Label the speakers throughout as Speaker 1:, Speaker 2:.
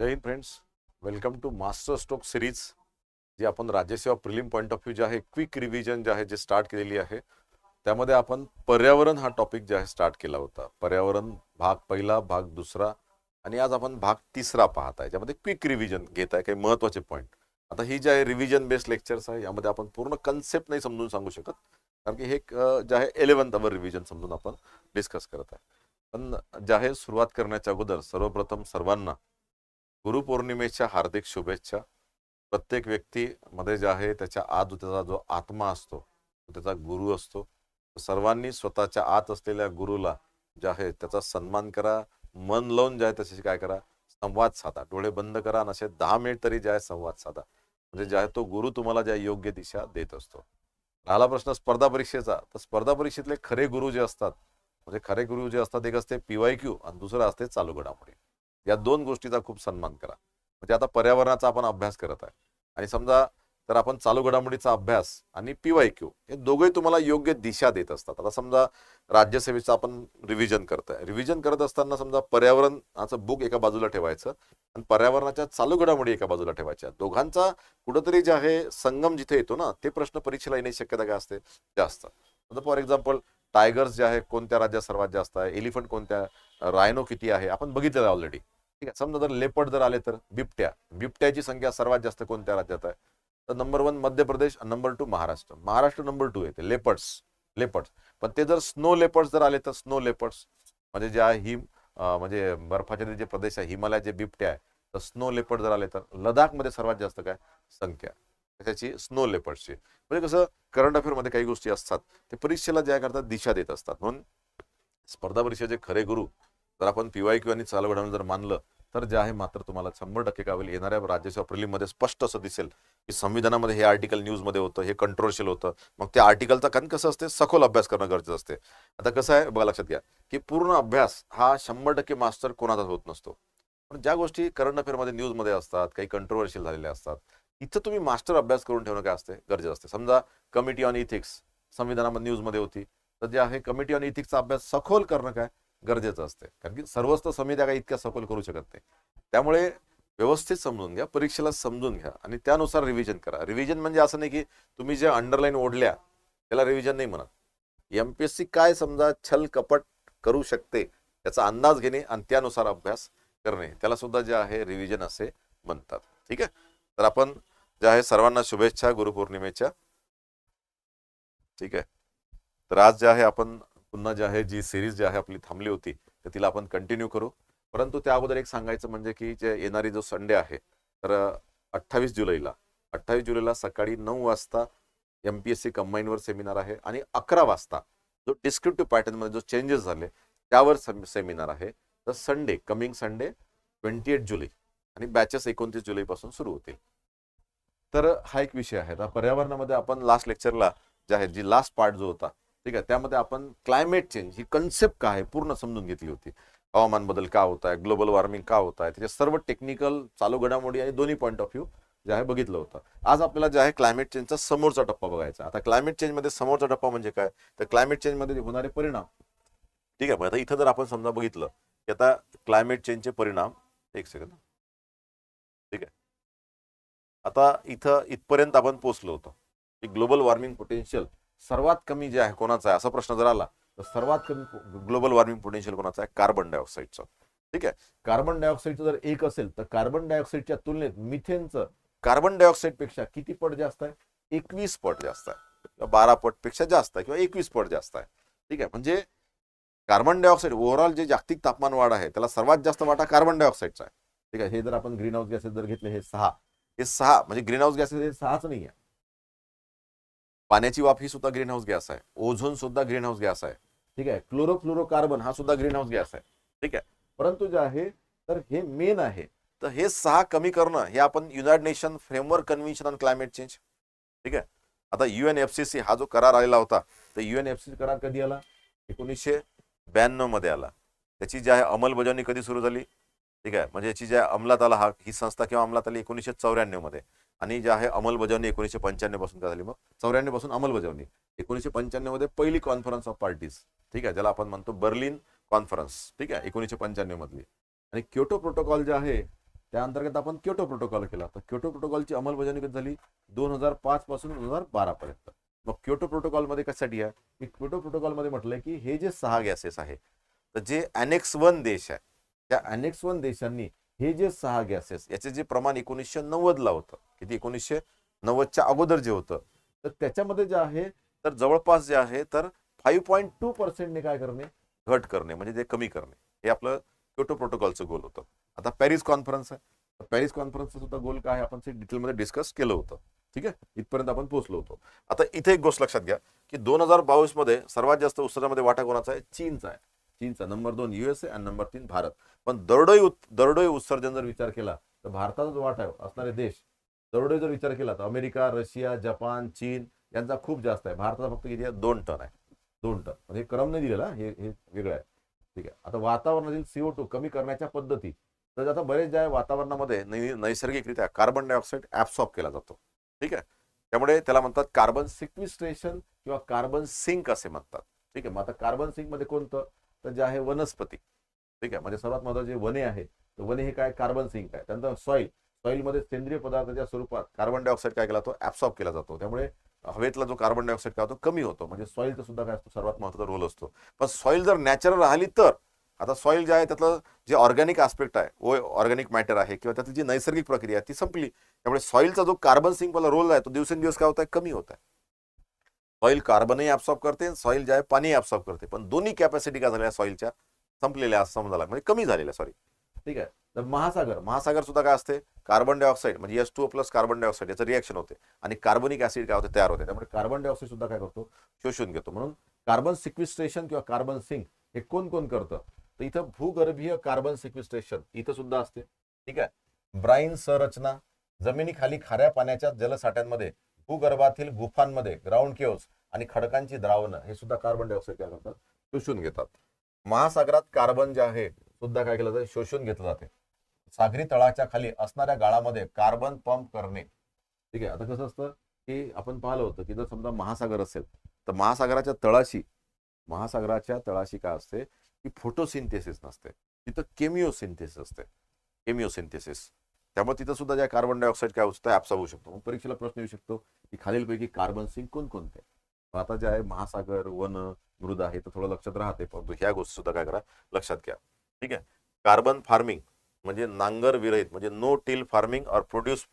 Speaker 1: Jai Hind friends welcome to master stroke series जी आपण राज्यसेवा prelim point of view जे आहे quick revision जे आहे जे स्टार्ट केलेली आहे त्यामध्ये आपण पर्यावरण हा टॉपिक जे आहे स्टार्ट केला होता. पर्यावरण भाग पहिला भाग दुसरा आणि आज आपण भाग तिसरा पाहत आहे ज्यामध्ये क्विक रिव्हिजन घेत आहे काही महत्त्वाचे पॉईंट आता ही जे आहे रिव्हिजन बेस्ड लेक्चर्स आहे यामध्ये आपण पूर्ण कन्सेप्ट नाही समजून सांगू शकत कारण की हे एक, जे आहे इलेव्हन्थ अवर रिव्हिजन समजून आपण डिस्कस करत आहे. पण जे आहे सुरुवात करण्याच्या अगोदर सर्वप्रथम सर्वांना गुरुपौर्णिमेच्या हार्दिक शुभेच्छा. प्रत्येक व्यक्तीमध्ये जे आहे त्याच्या आत त्याचा जो आत्मा असतो तो त्याचा गुरु असतो. सर्वांनी स्वतःच्या आत असलेल्या गुरुला जे आहे त्याचा सन्मान करा. मन लावून जे आहे त्याच्याशी काय करा? संवाद साधा. डोळे बंद करा आणि असे दहा मिनिट तरी जे आहे संवाद साधा. म्हणजे जे आहे तो गुरु तुम्हाला ज्या योग्य दिशा देत असतो. राहिला प्रश्न स्पर्धा परीक्षेचा. तर स्पर्धा परीक्षेतले खरे गुरु जे असतात म्हणजे खरे गुरु जे असतात एक असते पीवाय क्यू आणि दुसरं असते चालू घडामोडी. या दोन गोष्टीचा खूप सन्मान करा. म्हणजे आता पर्यावरणाचा आपण अभ्यास करत आहे. आणि समजा तर आपण चालू घडामोडीचा अभ्यास आणि पीवाय क्यू हे दोघेही तुम्हाला योग्य दिशा देत असतात. आता समजा राज्यसेवेचं आपण रिव्हिजन करतोय. रिव्हिजन करत असताना समजा पर्यावरणाचं बुक एका बाजूला ठेवायचं आणि पर्यावरणाच्या चालू घडामोडी एका बाजूला ठेवायच्या. दोघांचा कुठंतरी जे आहे संगम जिथे येतो ना ते प्रश्न परीक्षेला येण्याची शक्यता काय असते? जास्त. फॉर एक्झाम्पल टायगर्स जे आहे कोणत्या राज्यात सर्वात जास्त आहे? एलिफंट कोणत्या रायनो किती आहे? आपण बघितलेलं ऑलरेडी ठीक आहे. समजा जर लेपर्ड जर आले तर बिबट्या. बिबट्याची संख्या सर्वात जास्त कोणत्या राज्यात आहे? तर number one Madhya Pradesh number two Maharashtra. Maharashtra number two येते. लेपर्ड्स लेपर्ड्स पण ते जर स्नो लेपर्ड्स जर आले तर स्नो लेपर्ड्स म्हणजे जे आहे हिम म्हणजे बर्फाचे जे प्रदेश आहे हिमालयाचे बिबट्या आहे तर स्नो लेपर्ड जर आले तर लडाखमध्ये सर्वात जास्त काय? संख्या. त्याची स्नो लेपर्डची म्हणजे कसं करंट अफेअरमध्ये काही गोष्टी असतात ते परीक्षेला ज्या करतात दिशा देत असतात. म्हणून स्पर्धा परीक्षेचे खरे गुरु जर आपण पीवाय क्यू आणि चालू घडामोडी जर मानलं तर जे आहे मात्र तुम्हाला शंभर टक्के कावेल येणाऱ्या राज्यसेवा प्रिलिममध्ये स्पष्ट असं दिसेल की संविधानामध्ये हे आर्टिकल न्यूजमध्ये होतं हे कंट्रोवर्शियल होतं. मग त्या आर्टिकलचा कारण कसं असते? सखोल अभ्यास करणं गरजेचं असते. आता कसं आहे बघा लक्षात घ्या की पूर्ण अभ्यास हा शंभर टक्के मास्टर कोणाचाच होत नसतो. पण ज्या गोष्टी करंट अफेअरमध्ये न्यूजमध्ये असतात काही कंट्रोवर्शियल झालेल्या असतात इथं तुम्ही मास्टर अभ्यास करून ठेवणं काय असते? गरजेचं असते. समजा कमिटी ऑन इथिक्स संविधानामध्ये न्यूजमध्ये होती. तर जे आहे कमिटी ऑन इथिक्सचा अभ्यास सखोल करणं काय? गरजेचं असते. कारण की सर्वच तर समित्या काय इतक्या सखोल करू शकत नाही. त्यामुळे व्यवस्थित समजून घ्या परीक्षेला समजून घ्या आणि त्यानुसार रिव्हिजन करा. रिव्हिजन म्हणजे असं नाही की तुम्ही जे अंडरलाईन ओढल्या त्याला रिव्हिजन नाही म्हणत. सी काय समजा छल कपट करू शकते याचा अंदाज घेणे आणि त्यानुसार अभ्यास करणे त्याला सुद्धा जे आहे रिव्हिजन असे म्हणतात. ठीक आहे? तर आपण जे आहे सर्वांना शुभेच्छा गुरुपौर्णिमेच्या. ठीक आहे. तर आज जे आहे आपण पुन्हा जे आहे जी सिरीज जी आहे आपली थांबली होती तर तिला आपण कंटिन्यू करू. परंतु त्या अगोदर एक सांगायचं म्हणजे की जे येणारी जो संडे आहे तर अठ्ठावीस जुलैला अठ्ठावीस जुलैला सकाळी नऊ वाजता एम पी एस सी कंबाईनवर सेमिनार आहे आणि अकरा वाजता जो डिस्क्रिप्टिव्ह पॅटर्नमध्ये जो चेंजेस झाले त्यावर सेमिनार आहे. तर Sunday coming Sunday twenty eight July आणि बॅचेस एकोणतीस जुलैपासून सुरू होतील. तर हा एक विषय आहे. आता पर्यावरणामध्ये आपण लास्ट लेक्चरला जे आहे जी लास्ट पार्ट जो होता ठीक आहे त्यामध्ये आपण क्लायमेट चेंज ही कन्सेप्ट काय आहे पूर्ण समजून घेतली होती. हवामान बदल का होत आहे ग्लोबल वॉर्मिंग का होत आहे त्याचे सर्व टेक्निकल चालू घडामोडी आणि दोन्ही पॉईंट ऑफ व्ह्यू जे आहे बघितलं होतं. आज आपल्याला जे आहे क्लायमेट चेंजचा समोरचा टप्पा बघायचा आता क्लायमेट चेंजमध्ये समोरचा टप्पा म्हणजे काय? तर क्लायमेट चेंजमध्ये होणारे परिणाम ठीक आहे मग आता इथं जर आपण समजा बघितलं की आता क्लायमेट चेंजचे परिणाम एक सेकंद आता इथं इथपर्यंत आपण पोचलो होतो. की ग्लोबल वॉर्मिंग पोटेन्शियल सर्वात कमी जे आहे कोणाचा आहे? असा प्रश्न जर आला तर सर्वात कमी ग्लोबल वॉर्मिंग पोटेन्शियल कोणाचा आहे? कार्बन डायऑक्साईडचा. ठीक आहे? कार्बन डायऑक्साईडचं जर एक असेल तर कार्बन डायऑक्साईडच्या तुलनेत मिथेनचं कार्बन डायऑक्साईडपेक्षा किती पट जास्त आहे? एकवीस पट जास्त आहे. किंवा बारा पटपेक्षा जास्त आहे किंवा एकवीस पट जास्त आहे. ठीक आहे? म्हणजे कार्बन डायऑक्साईड ओव्हरऑल जे जागतिक तापमान वाढ आहे त्याला सर्वात जास्त वाटा कार्बन डायऑक्साईडचा आहे. ठीक आहे? हे जर आपण ग्रीन हाऊस गॅसेस जर घेतले हे सहा. हे सहा म्हणजे ग्रीन हाऊस गॅसेस हे सहाच नाही आहे पाण्याची वाफ ही सुद्धा ग्रीन हाऊस गॅस आहे. ओझोन सुद्धा ग्रीन हाऊस गॅस आहे. ठीक आहे? क्लोरोफ्लोरोकार्बन हा सुद्धा ग्रीन हाऊस गॅस आहे. ठीक आहे? परंतु जे आहे तर हे मेन आहे. तर हे सहा कमी करणं हे आपण United Nation framework convention on climate change ठीक आहे? आता युएन एफ सी सी हा जो करार आलेला होता तर युएन एफ सी करार कधी आला? एकोणीसशे ब्याण्णवमध्ये आला. त्याची जी आहे अंमलबजावणी कधी सुरू झाली? ठीक आहे? म्हणजे याची ज्या अंमलात आला हा ही संस्था किंवा अंमलात आली एकोणीसशे चौऱ्याण्णवमध्ये. आणि जे आहे अंमलबजावणी एकोणीसशे पंच्याण्णवपासून काय झाली मग चौऱ्याण्णवपासून अंमलबजावणी. एकोणीसशे पंच्याण्णवमध्ये पहिली कॉन्फरन्स ऑफ पार्टीज ठीक आहे? ज्याला आपण म्हणतो बर्लिन कॉन्फरन्स ठीक आहे? एकोणीसशे पंच्याण्णव मधली. आणि क्योटो प्रोटोकॉल जे आहे त्या अंतर्गत आपण क्योटो प्रोटोकॉल केला. तर क्योटो प्रोटोकॉलची अंमलबजावणी कधी झाली? दोन हजार पाच पासून दोन हजार बारा पर्यंत. मग क्योटो प्रोटोकॉलमध्ये कशासाठी आहे? की क्योटो प्रोटोकॉलमध्ये म्हटलंय की हे जे सहा गॅसेस आहे तर जे अनेक्स वन देश आहे त्या अनेक्स वन देशांनी हे जे सहा गॅसेस याचे जे प्रमाण एकोणीसशे नव्वदला होतं किती एकोणीसशे नव्वदच्या अगोदर जे होतं तर त्याच्यामध्ये जे आहे तर जवळपास जे आहे तर फाईव्ह पॉईंट टू पर्सेंटने काय करणे घट करणे म्हणजे ते कमी करणे. हे आपलं क्योटो प्रोटोकॉलचं गोल होतं. आता पॅरिस कॉन्फरन्स आहे. पॅरिस कॉन्फरन्सचं सुद्धा गोल काय आहे? आपण ते डिटेलमध्ये डिस्कस केलं होतं. ठीक आहे? इथपर्यंत आपण पोहोचलो होतो. आता इथे एक गोष्ट लक्षात घ्या की दोन हजार बावीसमध्ये सर्वात जास्त उत्सर्जामध्ये वाटा कोणाचा आहे? चीनचा आहे. चीनचा नंबर दोन युएसए आणि नंबर तीन भारत. पण दरडोई दरडोई उत्सर्जन जर विचार केला तर भारताचा जो वाटा आहे हो, असणारे देश. दरडोई जर विचार केला तर अमेरिका रशिया जपान चीन यांचा खूप जास्त आहे. भारताचा फक्त किती आहे? दोन टन आहे. दोन टन. म्हणजे क्रम नाही दिलेला हे हे वेगळं आहे. ठीक आहे. आता वातावरणातील सीओ टू कमी करण्याच्या पद्धती तर आता बरेच ज्या वातावरणामध्ये नै- नैसर्गिकरित्या कार्बन डायऑक्साईड ऍब्सॉर्ब केला जातो. ठीक आहे? त्यामुळे त्याला म्हणतात कार्बन सिक्विस्ट्रेशन किंवा कार्बन सिंक असे म्हणतात. ठीक आहे? मग आता कार्बन सिंकमध्ये कोणतं? तर जे आहे वनस्पती. ठीक आहे? म्हणजे सर्वात महत्त्वाचे जे वने आहे तर वने हे काय? कार्बन सिंक आहे. त्यानंतर सॉईल सॉईलमध्ये सेंद्रिय पदार्थाच्या स्वरूपात कार्बन डायऑक्साईड काय केला तो ऍब्सॉर्ब केला जातो. त्यामुळे हवेतला जो कार्बन डायऑक्साईड काय होतो? कमी होतो. म्हणजे सॉईलचा सुद्धा काय असतो? सर्वात महत्त्वाचा रोल असतो. पण सॉईल जर नॅचरल राहिली तर आता सॉईल जे आहे त्यातलं जे ऑर्गॅनिक आस्पेक्ट आहे व ऑर्गॅनिक मॅटर आहे किंवा त्यातली जी नैसर्गिक प्रक्रिया आहे ती संपली. त्यामुळे सॉईलचा जो कार्बन सिंकवाला रोल आहे तो दिवसेंदिवस काय होत आहे? कमी होत आहे. सॉईल कार्बनही ऍब्सॉर्ब करते सॉईल जे आहे पाणी ऍब्सॉर्ब करते. पण दोन्ही कॅपॅसिटी काय झाल्या? सॉईलच्या संपलेल्या समजाला समजायला म्हणजे कमी झालेल्या सॉरी ठीक आहे? तर महासागर महासागर सुद्धा काय असते? कार्बन डायऑक्साईड म्हणजे S two plus carbon dioxide याचं रिएक्शन होते. आणि कार्बनिक ऍसिड काय होते? तयार होते. त्यामुळे कार्बन डायऑक्साईड सुद्धा काय करतो? शोषून घेतो. म्हणून कार्बन सिक्विस्ट्रेशन किंवा कार्बन सिंक हे कोण कोण करतं? तर इथं भूगर्भीय कार्बन सिक्विस्ट्रेशन इथं सुद्धा असते. ठीक आहे? ब्राईन संरचना जमिनीखाली खाऱ्या पाण्याच्या जलसाठ्यांमध्ये भूगर्भातील गुफांमध्ये ग्राउंड केव्स आणि खडकांची द्रावणं हे सुद्धा कार्बन डायऑक्साईड काय करतात? शोषून घेतात. महासागरात कार्बन जे आहे सुद्धा काय केलं जाते? शोषून घेतलं जाते. सागरी तळाच्या खाली असणाऱ्या गाळामध्ये कार्बन पंप करणे. ठीक आहे आता कसं असतं की आपण पाहिलं होतं की जर समजा महासागर असेल तर महासागराच्या तळाशी महासागराच्या तळाशी काय असते की फोटोसिंथेसिस नसते. तिथं केमिओसिंथेसिस असते. केमिओसिंथेसिस त्यामुळे तिथं सुद्धा ज्या कार्बन डायऑक्साईड काय होतं ऍप्सॉर्ब होऊ शकतो. मग परीक्षेला प्रश्न येऊ शकतो की खालीलपैकी कार्बन सिंक कोणकोणते? आता जे आहे महासागर वन मृदा आहे तर थोडं लक्षात राहते परंतु ह्या गोष्टी सुद्धा काय करा लक्षात घ्या. ठीक आहे? कार्बन फार्मिंग म्हणजे नांगर विरहित म्हणजे no till farming or produce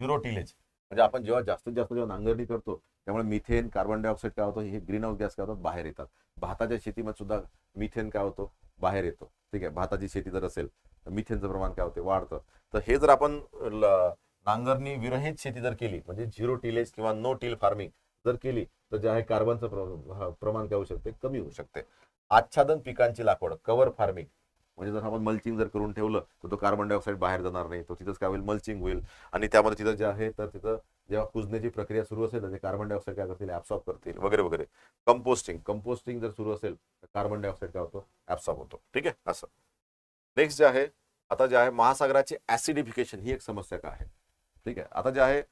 Speaker 1: zero tillage म्हणजे आपण जेव्हा जास्तीत जास्त जेव्हा नांगरणी करतो त्यामुळे मिथेन कार्बन डायऑक्साईड काय होतं हे ग्रीन हाऊस गॅस काय होतात बाहेर येतात. भाताच्या शेतीमध्ये सुद्धा मिथेन काय होतो बाहेर येतो. ठीक आहे? भाताची शेती जर असेल मिथेनचं प्रमाण काय होते? वाढतं. तर हे जर आपण ल- नांगरणी विरहित शेती जर केली म्हणजे झिरो टिलेज किंवा नो टिल फार्मिंग जर केली तर जे आहे कार्बनचं प्र- प्रमाण काय होऊ शकते? कमी होऊ शकते. आच्छादन पिकांची लागवड कव्हर फार्मिंग. म्हणजे जर आपण मल्चिंग जर करून ठेवलं तर तो कार्बन डायऑक्साईड बाहेर जाणार नाही तो तिथंच काय होईल? मल्चिंग होईल. आणि त्यामध्ये तिथं जे आहे तर तिथं जेव्हा कुजण्याची प्रक्रिया सुरू असेल तर ते कार्बन डायऑक्साईड काय करतील? ऍब्सॉर्ब करतील वगैरे वगैरे. कंपोस्टिंग कंपोस्टिंग जर सुरू असेल तर कार्बन डायऑक्साईड काय होतो? ऍब्सॉर्ब होतो. ठीक आहे? असं. नेक्स्ट जे आहे आता जे आहे महासागराचे ऍसिडिफिकेशन ही एक समस्या का आहे? ठीक आहे आता जे आहे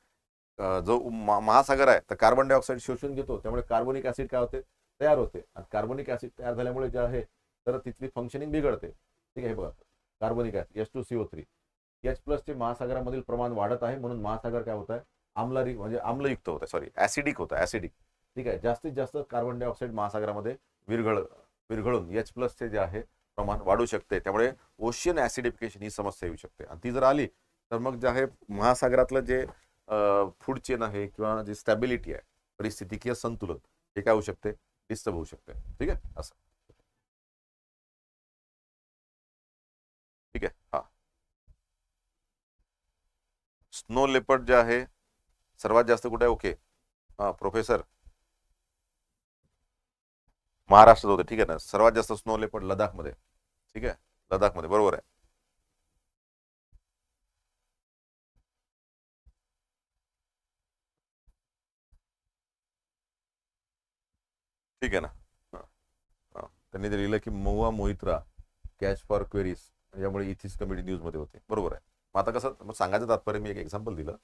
Speaker 1: जो महासागर आहे तर कार्बन डायऑक्साईड शोषून घेतो त्यामुळे कार्बोनिक ऍसिड काय होते? तयार होते. आणि कार्बोनिक ऍसिड तयार झाल्यामुळे जे आहे तर तिथली फंक्शनिंग बिघडते. ठीक आहे बघा. Carbonic acid H two CO three H प्लसचे महासागरामधील प्रमाण वाढत आहे म्हणून महासागर काय होत आहे आम्लारी म्हणजे आम्लयुक्त होत आहे सॉरी ऍसिडिक होतं ऍसिडिक ठीक आहे जास्तीत जास्त कार्बन डायऑक्साईड महासागरामध्ये विरघळ विरघळून एच प्लसचे जे आहे प्रमाण वाढू शकते. त्यामुळे ओशियन ऍसिडिफिकेशन ही समस्या येऊ शकते. आणि ती जर आली तर मग जे आहे महासागरातलं जे फूड चेन आहे किंवा जी स्टॅबिलिटी आहे परिस्थिती किंवा संतुलन हे काय होऊ शकते? डिस्टर्ब होऊ शकते. ठीक आहे? असं. ठीक आहे? हा. स्नो लेपर्ड जे आहे सर्वात जास्त कुठे आहे? ओके हा प्रोफेसर महाराष्ट्रात होते ठीक आहे ना? सर्वात जास्त स्नो लेपर्ड लडाखमध्ये ठीक आहे? लडाखमध्ये बरोबर आहे. ठीक आहे ना? त्यांनी ते लिहिलं की Mahua Moitra cash for queries यामुळे इथिस कमिटी न्यूजमध्ये होते. बरोबर आहे. मग आता कसं मग सांगायचं तात्पर्य मी एक एक्झाम्पल दिलं.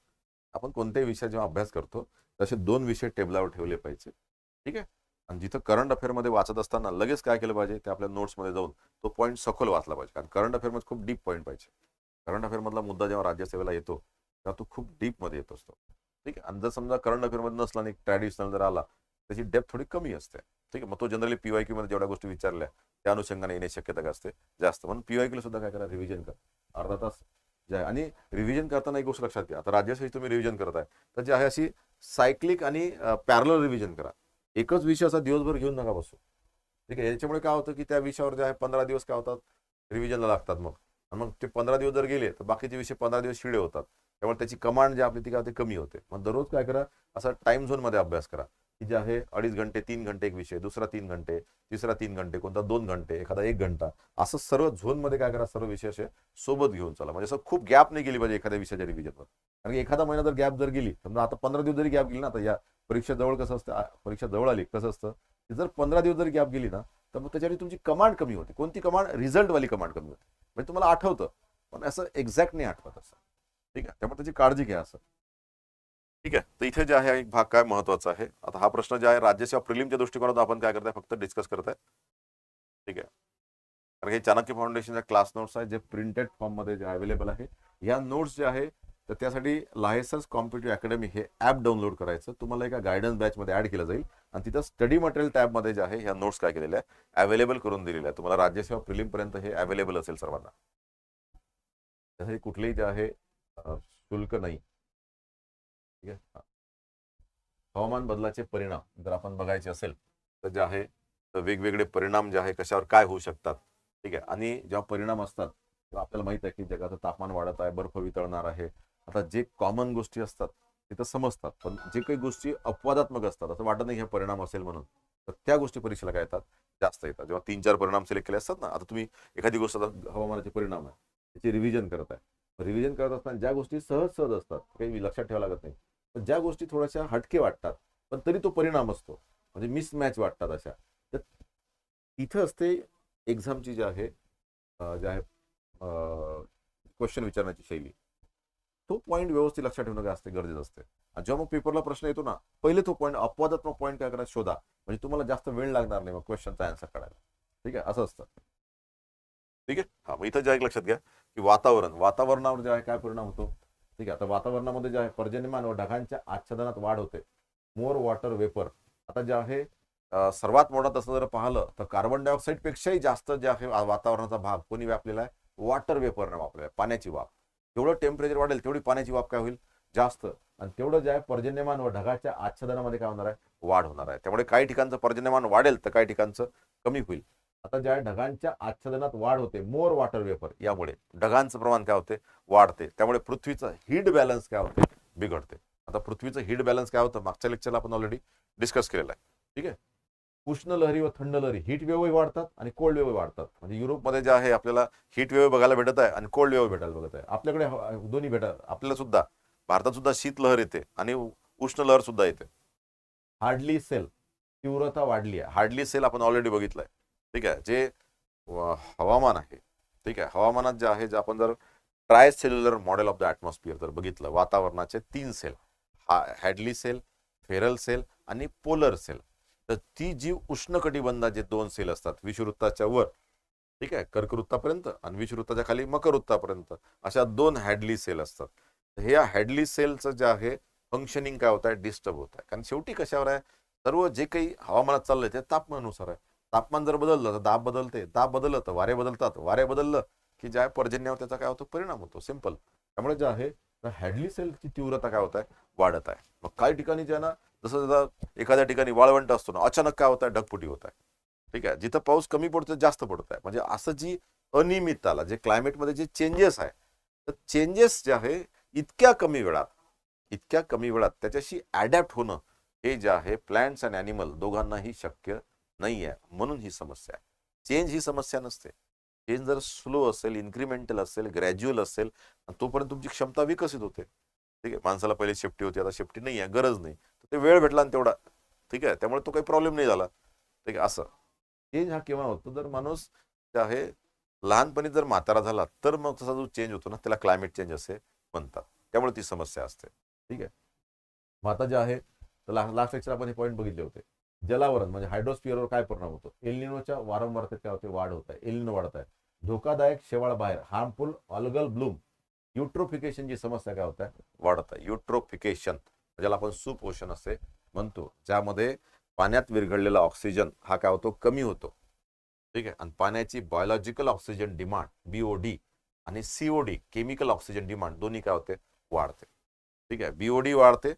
Speaker 1: आपण कोणत्याही विषय जेव्हा अभ्यास करतो तसे दोन विषय टेबलावर ठेवले पाहिजे. ठीक आहे? आणि जिथं करंट अफेअरमध्ये वाचत असताना लगेच काय केलं पाहिजे? ते आपल्या नोट्समध्ये जाऊन तो पॉईंट सखोल वाचला पाहिजे. कारण करंट अफेअरमध्ये खूप डीप पॉईंट पाहिजे. करंट अफेअरमधला मुद्दा जेव्हा राज्यसेवेला येतो तेव्हा तो खूप डीपमध्ये येत असतो. ठीक आहे? आणि जर समजा करंट अफेअरमध्ये नसला आणि ट्रॅडिशनल जर आला त्याची डेप्थ थोडी कमी असते. ठीक आहे? मग तो जनरली पीवायमध्ये जेवढ्या गोष्टी विचारल्या त्या अनुषंगाने येण्याची शक्यता काय असते. जास्त. म्हणून पीवाय क्यूला सुद्धा काय करा? रिव्हिजन करा. अर्धा तास. जे आहे आणि रिव्हिजन करताना एक गोष्ट लक्षात घ्या. आता राज्यासाठी तुम्ही रिव्हिजन करत आहे तर जे आहे अशी सायक्लिक आणि पॅरलर रिव्हिजन करा. एकच विषय असा दिवसभर घेऊन नका बसू. ठीक आहे? याच्यामुळे काय होतं की त्या विषयावर जे आहे पंधरा दिवस काय होतात? रिव्हिजनला लागतात मग. आणि मग ते पंधरा दिवस जर गेले तर बाकीचे विषय पंधरा दिवस शिळे होतात. त्यामुळे त्याची कमांड जी आपली ती काय होते? कमी होते. मग दररोज काय करा? असा टाइम झोनमध्ये अभ्यास करा. की जे आहे अडीच घंटे तीन घंटे एक विषय दुसरा तीन घंटे तिसरा तीन घंटे कोणता दोन घंटे एखादा एक घंटा. असं सर्व झोनमध्ये काय करा? सर्व विषय असे सोबत घेऊन चला. म्हणजे असं खूप गॅप नाही गेली पाहिजे एखाद्या विषयाच्या रिव्हिजनवर कारण की एखादा महिना जर गॅप जर गेली समजा आता पंधरा दिवस जरी गॅप गेली ना आता या परीक्षा जवळ कसं असतं परीक्षा जवळ आली कसं असतं की जर पंधरा दिवस जर गॅप गेली ना तर मग त्याच्यावर तुमची कमांड कमी होते. कोणती कमांड रिझल्टवाली कमांड कमी होते. म्हणजे तुम्हाला आठवतं. पण असं एक्झॅक्ट नाही आठवत असं. ठीक आहे? त्यामुळे त्याची काळजी घ्या असं. ठीक आहे? तर इथे जे आहे एक भाग काय महत्त्वाचा आहे? आता हा प्रश्न जे आहे राज्यसेवा प्रिलिमच्या दृष्टिकोनातून आपण काय करताय? फक्त डिस्कस करताय. ठीक आहे? कारण हे चाणक्य फाउंडेशनच्या क्लास नोट्स आहेत जे प्रिंटेड फॉर्ममध्ये जे अवेलेबल आहे. या नोट्स जे आहे तर त्यासाठी लायसन्स कॉम्पिटेटिव्ह अकॅडमी हे ॲप डाउनलोड करायचं. तुम्हाला एका गायडन्स बॅचमध्ये ॲड केलं जाईल. आणि तिथं स्टडी मटेरियल टॅबमध्ये जे आहे ह्या नोट्स काय केलेल्या आहे अवेलेबल करून दिलेल्या आहे तुम्हाला राज्यसेवा प्रिलिमपर्यंत हे अवेलेबल असेल सर्वांना. त्यासाठी कुठलेही जे आहे शुल्क नाही. ठीक आहे? हवामान बदलाचे परिणाम जर आपण बघायचे असेल तर जे आहे तर वेगवेगळे परिणाम जे आहे कशावर काय होऊ शकतात? ठीक आहे? आणि जेव्हा परिणाम असतात आपल्याला माहीत आहे की जगाचं तापमान वाढत आहे बर्फ वितळणार आहे आता जे कॉमन गोष्टी असतात ते तर समजतात पण जे काही गोष्टी अपवादात्मक असतात असं वाटत नाही हे परिणाम असेल म्हणून तर त्या गोष्टी परीक्षेला काय येतात? जास्त येतात. जेव्हा तीन चार परिणाम सिलेक्ट केले असतात ना आता तुम्ही एखादी गोष्ट आता हवामानाचे परिणाम आहे त्याचे रिव्हिजन करत आहे. रिव्हिजन करत असताना ज्या गोष्टी सहज सहज असतात काही लक्षात ठेवावं लागत नाही पण ज्या गोष्टी थोड्याशा हटके वाटतात पण तरी तो परिणाम असतो. म्हणजे मिसमॅच वाटतात अशा. तर तिथं असते एक्झामची जी आहे जे आहे क्वेश्चन विचारण्याची शैली. तो पॉईंट व्यवस्थित लक्षात ठेवणं काय असते गरजेचं असते. आणि जेव्हा मग पेपरला प्रश्न येतो ना पहिले तो पॉईंट अपवादात्मक पॉईंट काय करायचा शोधा. म्हणजे तुम्हाला जास्त वेळ लागणार नाही मग क्वेश्चनचा आन्सर काढायला. ठीक आहे? असं असतं. ठीक आहे? हा मग इथं जे लक्षात घ्या की वातावरण. वातावरणावर जे आहे काय परिणाम होतो? ठीक आहे? आता वातावरणामध्ये जे आहे पर्जन्यमान व ढगांच्या आच्छादनात वाढ होते. मोर वॉटर वेपर आता जे आहे सर्वात मोठा तसं जर पाहिलं तर कार्बन डायऑक्साईड पेक्षाही जास्त जे आहे वातावरणाचा भाग कोणी व्यापलेला आहे? वॉटर वेपरने वापरलेला आहे. पाण्याची वाफ. तेवढं टेम्परेचर वाढेल तेवढी पाण्याची वाफ काय होईल? जास्त. आणि तेवढं जे आहे पर्जन्यमान व ढगाच्या आच्छादनामध्ये काय होणार आहे? वाढ होणार आहे. त्यामुळे काही ठिकाणचं पर्जन्यमान वाढेल तर काही ठिकाणचं कमी होईल. आता ज्या ढगांच्या आच्छादनात वाढ होते. मोर वॉटर वेपर यामुळे ढगांचं प्रमाण काय होते? वाढते. त्यामुळे पृथ्वीचं हीट बॅलन्स काय होते? बिघडते. आता पृथ्वीचं हीट बॅलन्स काय होतं? मागच्या लेक्चरला आपण ऑलरेडी डिस्कस केलेलं आहे. ठीक आहे? उष्ण लहरी व थंड लहरी हीट वेवही वाढतात आणि कोल्ड वेव्ह वाढतात. म्हणजे युरोपमध्ये जे आहे आपल्याला हीट वेव बघायला भेटत आहे आणि कोल्ड वेव भेटायला बघत आहे. आपल्याकडे दोन्ही भेटत आपल्याला सुद्धा भारतात सुद्धा शीत लहर येते आणि उष्ण लहर सुद्धा येते. हार्डली सेल तीव्रता वाढली आहे. हार्डली सेल आपण ऑलरेडी बघितलंय. ठीक आहे? जे हवामान आहे. ठीक आहे? हवामानात जे आहे जे आपण जर tri cellular model of the atmosphere जर बघितलं वातावरणाचे तीन सेल हा हॅडली सेल फेरल सेल आणि पोलर सेल. तर ती जी उष्णकटिबंधाचे दोन सेल असतात. विषुवृत्ताच्या वर ठीक आहे कर्कवृत्तापर्यंत आणि विषुवृत्ताच्या खाली मकरवृत्तापर्यंत अशा दोन हॅडली सेल असतात. तर हे हॅडली सेलचं जे आहे फंक्शनिंग काय होत आहे? डिस्टर्ब होत आहे. कारण शेवटी कशावर आहे? सर्व जे काही हवामानात चाललंय ते तापमानानुसार आहे. तापमान जर बदललं तर दाब बदलते. दाब बदललं तर वारे बदलतात. वारे बदललं की ज्या पर्जन्यावर त्याचा काय होतो? परिणाम होतो. सिंपल त्यामुळे जे आहे हॅडली सेलची तीव्रता काय होत आहे? वाढत आहे. मग काही ठिकाणी जे आहे ना जसं जसं एखाद्या ठिकाणी वाळवंट असतो ना अचानक काय होत आहे ढगफुटी होत आहे ठीक आहे? जिथं पाऊस कमी पडतो जास्त पडत आहे म्हणजे असं जी अनियमितताला जे क्लायमेटमध्ये जे चेंजेस आहे तर चेंजेस जे आहे इतक्या कमी वेळात इतक्या कमी वेळात त्याच्याशी ॲडॅप्ट होणं हे जे आहे प्लॅन्ट्स अँड ॲनिमल दोघांनाही शक्य नाही आहे म्हणून ही समस्या आहे. चेंज ही समस्या नसते. चेंज जर स्लो असेल इन्क्रिमेंटल असेल ग्रॅज्युअल असेल आणि तोपर्यंत तुमची क्षमता विकसित होते. ठीक आहे? माणसाला पहिले शेफ्टी होती आता शेफ्टी नाही आहे गरज नाही. ते वेळ भेटला आणि तेवढा. ठीक आहे? त्यामुळे तो काही प्रॉब्लेम नाही झाला. ठीक आहे? असं. चेंज हा केव्हा होतो? जर माणूस जे आहे लहानपणी जर म्हातारा झाला तर मग तसा जो चेंज होतो ना त्याला क्लायमेट चेंज असे म्हणतात. त्यामुळे ती समस्या असते. ठीक आहे? मग आता जे आहे तर लास्ट लेक्चर आपण हे पॉईंट बघितले होते. जलावरण म्हणजे हायड्रोस्फिअरवर काय परिणाम होतो? एलिनोच्या वारंवारतेत काय होते वाढ होत आहे. एलिनो वाढत आहे. धोकादायक शेवाळ बाहेर हार्मफुल ऑलगल ब्लूम युट्रोफिकेशनची समस्या काय होत आहे वाढत आहे. युट्रोफिकेशन ज्याला आपण सुपोषण असे म्हणतो ज्यामध्ये पाण्यात विरघळलेला ऑक्सिजन हा काय होतो? कमी होतो. ठीक आहे? आणि पाण्याची बायोलॉजिकल ऑक्सिजन डिमांड बीओडी आणि सीओडी केमिकल ऑक्सिजन डिमांड दोन्ही काय होते? वाढते. ठीक आहे? बीओडी वाढते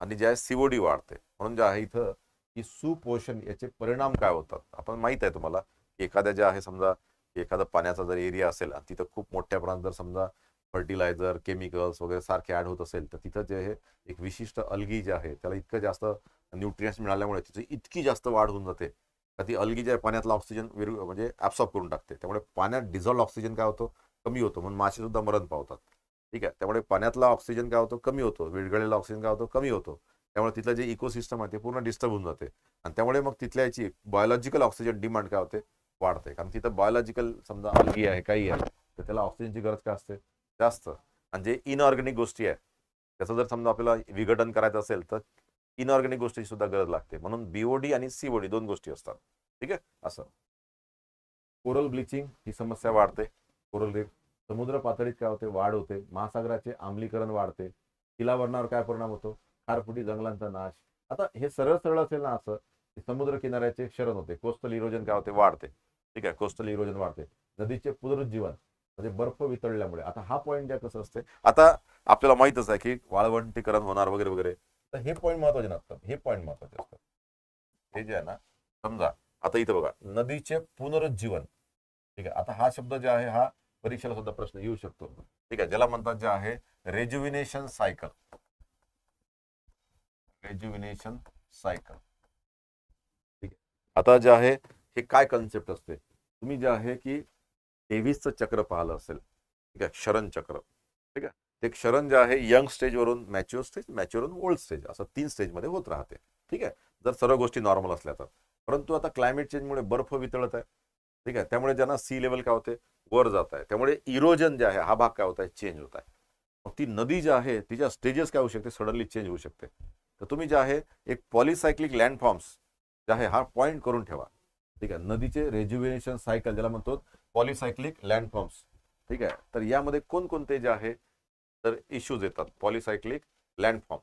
Speaker 1: आणि जे आहे सीओडी वाढते. म्हणून जे आहे इथं की सुपोषण याचे परिणाम काय होतात? आपण माहीत आहे तुम्हाला एखाद्या जे आहे समजा एखादा पाण्याचा जर एरिया असेल आणि तिथं खूप मोठ्या प्रमाणात जर समजा फर्टिलायझर केमिकल्स वगैरे सारखे ऍड होत असेल तर तिथं जे हे एक विशिष्ट अलगी जे आहे त्याला इतकं जास्त न्यूट्रियन्स मिळाल्यामुळे तिची इतकी जास्त वाढ होऊन जाते. तर ती अलगी जे आहे पाण्यातला ऑक्सिजन विरु म्हणजे ऍब्सॉर्ब करून टाकते. त्यामुळे पाण्यात डिझॉल्ड ऑक्सिजन काय होतो? कमी होतो. म्हणून मासे सुद्धा मरण पावतात. ठीक आहे? त्यामुळे पाण्यातला ऑक्सिजन काय होतो? कमी होतो. विरघळलेला ऑक्सिजन काय होतो? कमी होतो. त्यामुळे तिथलं जे इकोसिस्टम आहे ते पूर्ण डिस्टर्ब होऊन जाते. आणि त्यामुळे मग तिथल्या याची बायोलॉजिकल ऑक्सिजन डिमांड काय होते? वाढते. कारण तिथं बायोलॉजिकल समजा अलगी आहे काही आहे तर त्याला ऑक्सिजनची गरज काय असते? जास्त. आणि जे इनऑर्गॅनिक गोष्टी आहे त्याचं जर समजा आपल्याला विघटन करायचं असेल तर इनऑर्गॅनिक गोष्टीची सुद्धा गरज लागते. म्हणून बीओडी आणि सीओडी दोन गोष्टी असतात. ठीक आहे? असं. कोरल ब्लिचिंग ही समस्या वाढते. कोरल रीफ समुद्र पातळीत काय होते? वाढ होते. महासागराचे आम्लीकरण वाढते. किलावरणावर काय परिणाम होतो? खारफुटी जंगलांचा नाश. आता हे सरळ सरळ असेल ना असं समुद्र किनाऱ्याचे क्षरण होते. कोस्टल इरोजन काय होते? वाढते. ठीक आहे? कोस्टल इरोजन वाढते. नदीचे पुनरुज्जीवन. म्हणजे बर्फ वितळल्यामुळे. आता हा पॉईंट जे कसं असते आता आपल्याला माहितच आहे की वाळवंटीकरण होणार वगैरे वगैरे. तर हे पॉईंट महत्त्वाचे नसतात. हे पॉईंट महत्त्वाचे असतात. हे जे आहे ना समजा आता इथं बघा नदीचे पुनरुज्जीवन. ठीक आहे आता हा शब्द जे आहे हा परीक्षेला सुद्धा प्रश्न येऊ शकतो. ठीक आहे ज्याला म्हणतात जे आहे रेज्युविनेशन सायकल रेज्युविनेशन सायकल ठीक आहे. आता जे आहे हे काय कन्सेप्ट असते? तुम्ही जे आहे की तेवीसचं चक्र पाहिलं असेल ठीक आहे? क्षरण चक्र ठीक आहे? ते क्षरण जे आहे यंग स्टेजवरून मॅच्युअर स्टेज मॅच्युअरवरून ओल्ड स्टेज असं तीन स्टेजमध्ये होत राहते ठीक आहे? जर सर्व गोष्टी नॉर्मल असल्या तर. परंतु आता क्लायमेट चेंजमुळे बर्फ वितळत आहे ठीक आहे? त्यामुळे ज्यांना सी लेवल काय होते? वर जात आहे. त्यामुळे इरोजन जे आहे हा भाग काय होत आहे? चेंज होत आहे. मग ती नदी जी आहे तिच्या स्टेजेस काय होऊ शकते? सडनली चेंज होऊ शकते. तर तुम्ही जे आहे एक पॉलिसायक्लिक लँडफॉर्म्स जे आहे हा पॉईंट करून ठेवा ठीक आहे? नदीचे रेज्युवेनेशन सायकल ज्याला म्हणतो पॉलिसायक्लिक लँडफॉर्म्स. ठीक आहे? तर यामध्ये कोणकोणते जे आहे तर इश्यूज येतात. पॉलिसायक्लिक लँडफॉर्म.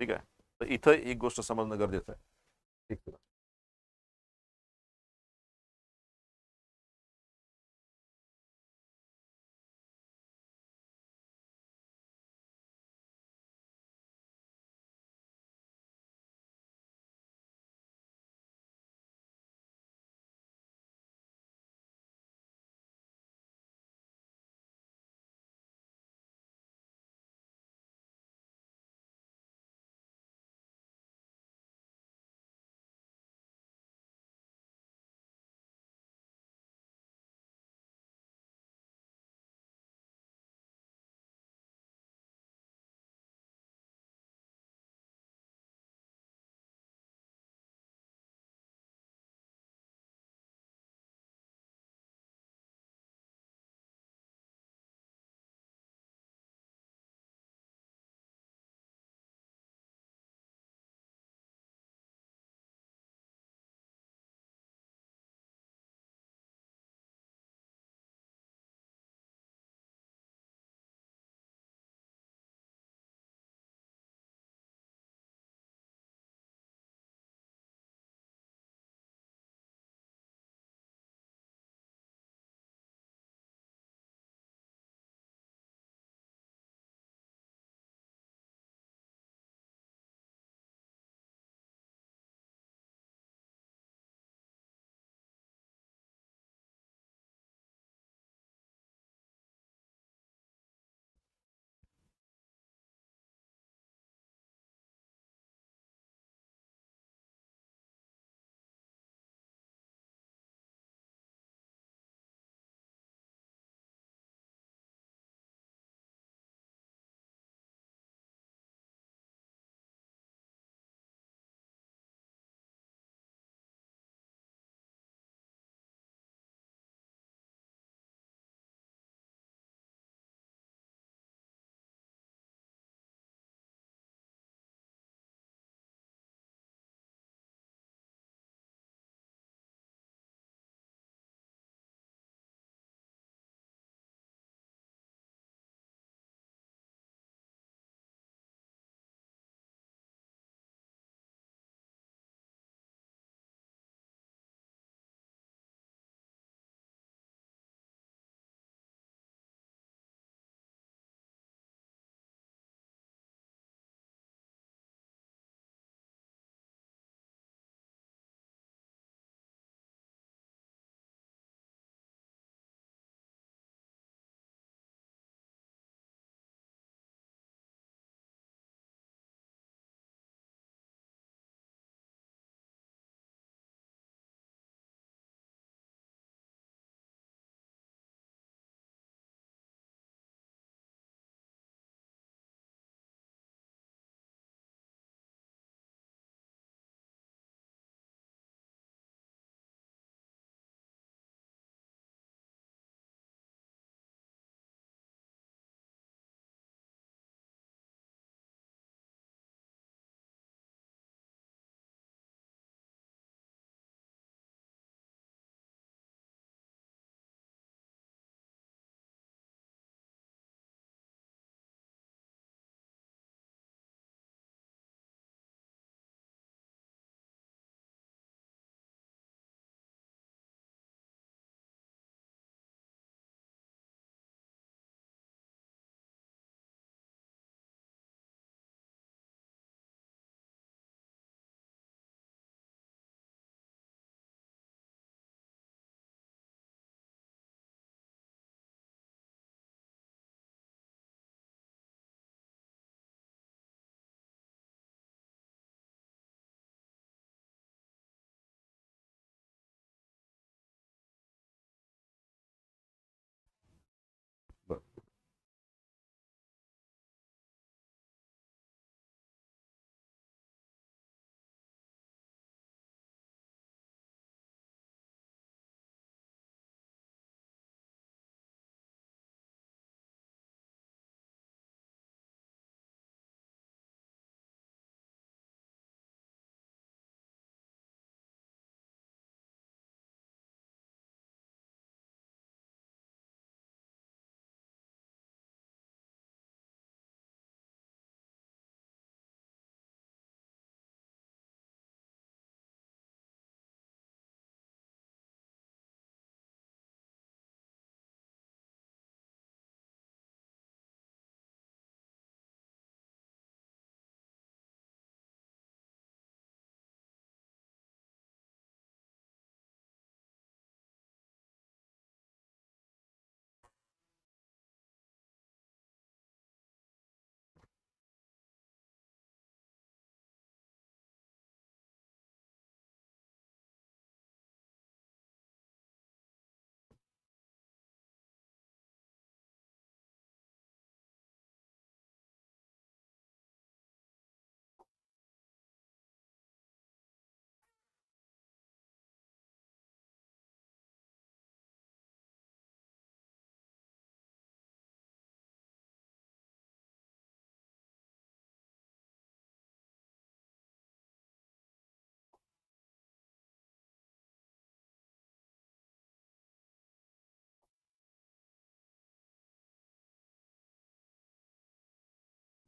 Speaker 1: ठीक आहे? तर इथं एक गोष्ट समजणं गरजेचं आहे. ठीक आहे.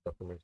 Speaker 1: document